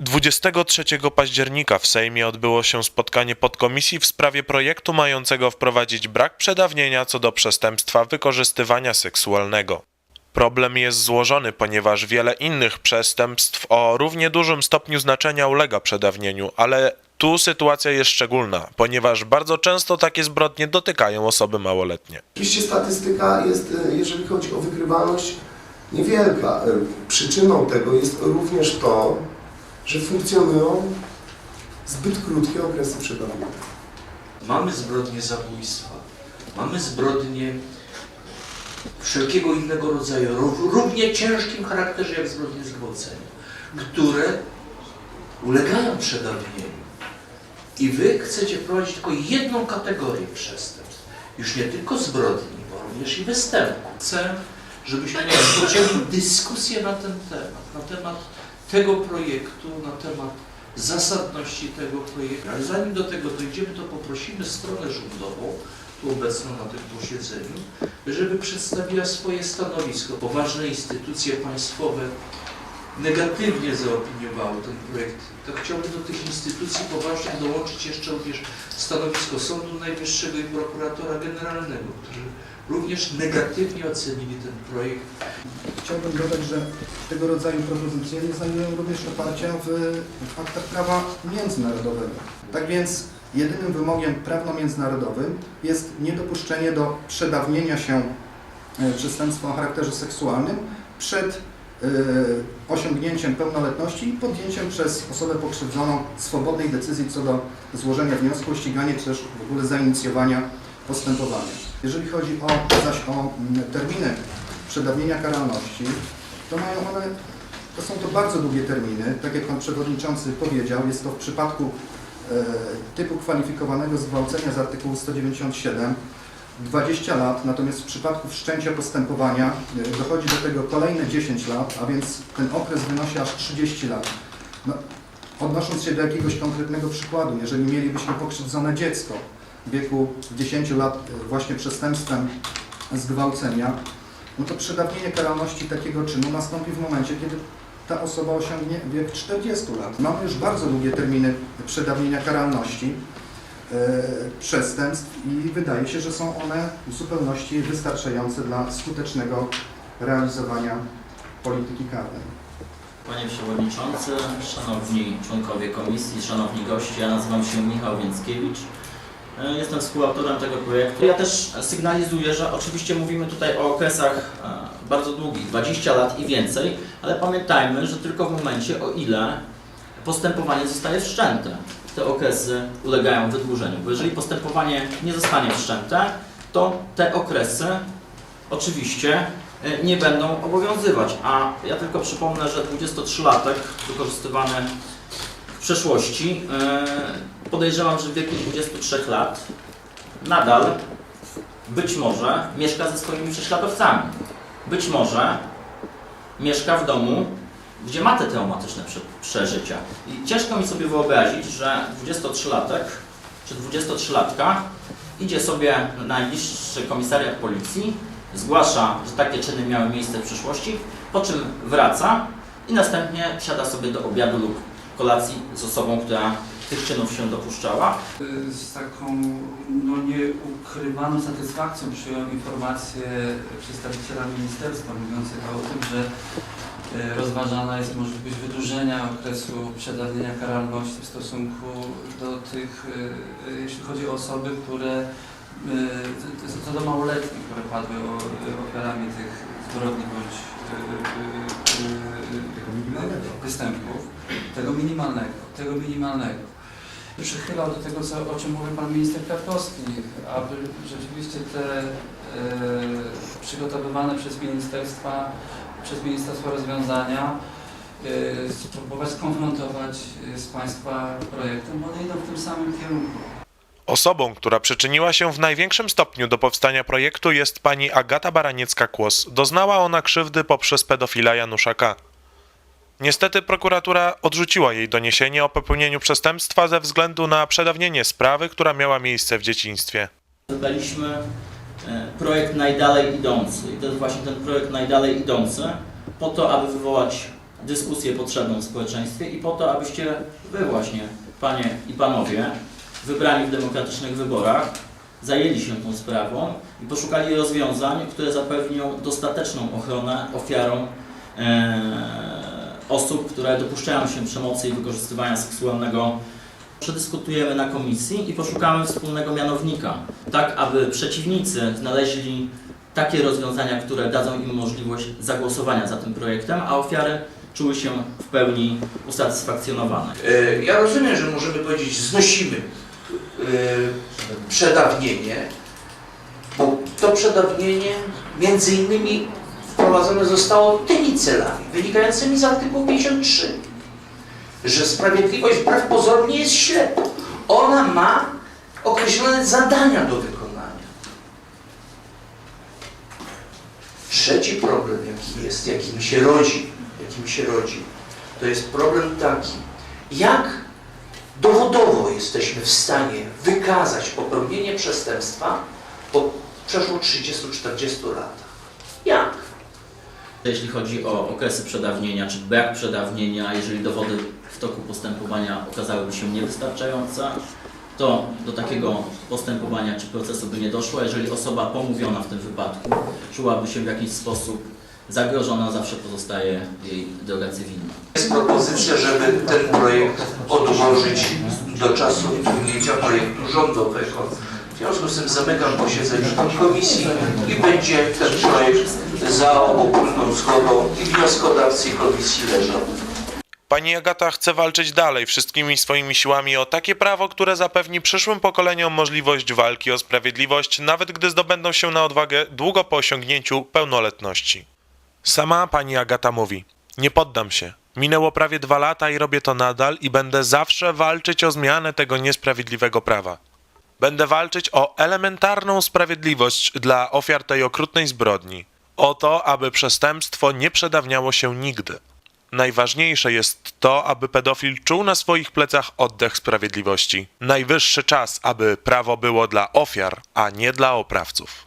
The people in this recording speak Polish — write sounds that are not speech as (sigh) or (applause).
23 października w Sejmie odbyło się spotkanie podkomisji w sprawie projektu mającego wprowadzić brak przedawnienia co do przestępstwa wykorzystywania seksualnego. Problem jest złożony, ponieważ wiele innych przestępstw o równie dużym stopniu znaczenia ulega przedawnieniu, ale tu sytuacja jest szczególna, ponieważ bardzo często takie zbrodnie dotykają osoby małoletnie. Oczywiście statystyka jest, e, jeżeli chodzi o wykrywalność, niewielka. E, Przyczyną tego jest również to, że funkcjonują zbyt krótkie okresy przedawnienia. Mamy zbrodnie zabójstwa, mamy zbrodnie wszelkiego innego rodzaju, ró- równie ciężkim charakterze jak zbrodnie zgwałcenia, które ulegają przedawnieniu. I wy chcecie wprowadzić tylko jedną kategorię przestępstw, już nie tylko zbrodni, bo również i występku. Chcę, żebyśmy rozpoczęli (clears throat) dyskusję na ten temat, na temat tego projektu, na temat zasadności tego projektu. Ale zanim do tego dojdziemy, to poprosimy stronę rządową, tu obecną na tym posiedzeniu, żeby przedstawiła swoje stanowisko. Poważne instytucje państwowe negatywnie zaopiniowały ten projekt. To chciałbym do tych instytucji poważnych dołączyć jeszcze również stanowisko Sądu Najwyższego i prokuratora generalnego, którzy również negatywnie ocenili ten projekt. Chciałbym dodać, że tego rodzaju propozycje nie znajdują również oparcia w, aktach prawa międzynarodowego. Tak więc jedynym wymogiem prawno-międzynarodowym jest niedopuszczenie do przedawnienia się e, przestępstwa o charakterze seksualnym przed e, osiągnięciem pełnoletności i podjęciem przez osobę pokrzywdzoną swobodnej decyzji co do złożenia wniosku o ściganie czy też w ogóle zainicjowania postępowania. Jeżeli chodzi o, zaś o mm, terminy przedawnienia karalności, to mają one, to są to bardzo długie terminy. Tak jak Pan Przewodniczący powiedział, jest to w przypadku e, typu kwalifikowanego zgwałcenia z artykułu 197 20 lat, natomiast w przypadku wszczęcia postępowania e, dochodzi do tego kolejne 10 lat, a więc ten okres wynosi aż 30 lat. No, odnosząc się do jakiegoś konkretnego przykładu, jeżeli mielibyśmy pokrzywdzone dziecko w wieku 10 lat e, właśnie przestępstwem zgwałcenia, no to przedawnienie karalności takiego czynu nastąpi w momencie, kiedy ta osoba osiągnie wiek 40 lat. Mamy już bardzo długie terminy przedawnienia karalności e, przestępstw i wydaje się, że są one w zupełności wystarczające dla skutecznego realizowania polityki karnej. Panie Przewodniczący, Szanowni Członkowie Komisji, Szanowni Goście, ja nazywam się Michał Więckiewicz. E, Jestem współautorem tego projektu. Ja też sygnalizuję, że oczywiście mówimy tutaj o okresach e, bardzo długich, 20 lat i więcej, ale pamiętajmy, że tylko w momencie, o ile postępowanie zostaje wszczęte, te okresy ulegają wydłużeniu. Bo jeżeli postępowanie nie zostanie wszczęte, to te okresy oczywiście e, nie będą obowiązywać. A ja tylko przypomnę, że 23-latek wykorzystywany w przeszłości, podejrzewam, że w wieku 23 lat nadal być może mieszka ze swoimi prześladowcami. Być może mieszka w domu, gdzie ma te traumatyczne prze- przeżycia. I ciężko mi sobie wyobrazić, że 23-latek czy 23-latka idzie sobie na najbliższy komisariat policji, zgłasza, że takie czyny miały miejsce w przeszłości, po czym wraca i następnie siada sobie do obiadu lub kolacji z osobą, która tych czynów się dopuszczała. Z taką no, nieukrywaną satysfakcją przyjąłem informację przedstawiciela ministerstwa mówiącego o tym, że e, rozważana jest możliwość wydłużenia okresu przedawnienia karalności w stosunku do tych, e, e, jeśli chodzi o osoby, które e, co do małoletnich, które padły ofiarami tych zbrodni bądź e, e, e, występków, tego minimalnego, tego minimalnego przychylał do tego, co, o czym mówił Pan Minister Kwiatkowski, aby rzeczywiście te e, przygotowywane przez ministerstwa, przez ministerstwo rozwiązania e, spróbować skonfrontować e, z Państwa projektem, bo one idą w tym samym kierunku. Osobą, która przyczyniła się w największym stopniu do powstania projektu jest pani Agata Baraniecka-Kłos. Doznała ona krzywdy poprzez pedofila Janusza K. Niestety prokuratura odrzuciła jej doniesienie o popełnieniu przestępstwa ze względu na przedawnienie sprawy, która miała miejsce w dzieciństwie. Wybraliśmy e, projekt najdalej idący i to jest właśnie ten projekt najdalej idący po to, aby wywołać dyskusję potrzebną w społeczeństwie i po to, abyście wy właśnie, panie i panowie, wybrani w demokratycznych wyborach, zajęli się tą sprawą i poszukali rozwiązań, które zapewnią dostateczną ochronę ofiarom e, osób, które dopuszczają się przemocy i wykorzystywania seksualnego. Przedyskutujemy na komisji i poszukamy wspólnego mianownika, tak aby przeciwnicy znaleźli takie rozwiązania, które dadzą im możliwość zagłosowania za tym projektem, a ofiary czuły się w pełni usatysfakcjonowane. E, Ja rozumiem, że możemy powiedzieć, znosimy e, przedawnienie, bo to przedawnienie między innymi zostało tymi celami, wynikającymi z artykułu 53, że sprawiedliwość wbrew pozorom nie jest ślepa. Ona ma określone zadania do wykonania. Trzeci problem, jaki jest, jaki mi się rodzi, jaki mi się rodzi, to jest problem taki, jak dowodowo jesteśmy w stanie wykazać popełnienie przestępstwa po przeszło 30-40 latach. Jeśli chodzi o okresy przedawnienia czy brak przedawnienia, jeżeli dowody w toku postępowania okazałyby się niewystarczające, to do takiego postępowania czy procesu by nie doszło. Jeżeli osoba pomówiona w tym wypadku czułaby się w jakiś sposób zagrożona, zawsze pozostaje jej droga cywilna. Jest propozycja, żeby ten projekt odłożyć do czasu wpłynięcia projektu rządowego. W związku z tym zamykam posiedzenie komisji i będzie ten projekt za ogólną zgodą i wnioskodawcy komisji leżał. Pani Agata chce walczyć dalej wszystkimi swoimi siłami o takie prawo, które zapewni przyszłym pokoleniom możliwość walki o sprawiedliwość, nawet gdy zdobędą się na odwagę długo po osiągnięciu pełnoletności. Sama pani Agata mówi: Nie poddam się. Minęło prawie dwa lata i robię to nadal i będę zawsze walczyć o zmianę tego niesprawiedliwego prawa. Będę walczyć o elementarną sprawiedliwość dla ofiar tej okrutnej zbrodni. O to, aby przestępstwo nie przedawniało się nigdy. Najważniejsze jest to, aby pedofil czuł na swoich plecach oddech sprawiedliwości. Najwyższy czas, aby prawo było dla ofiar, a nie dla oprawców.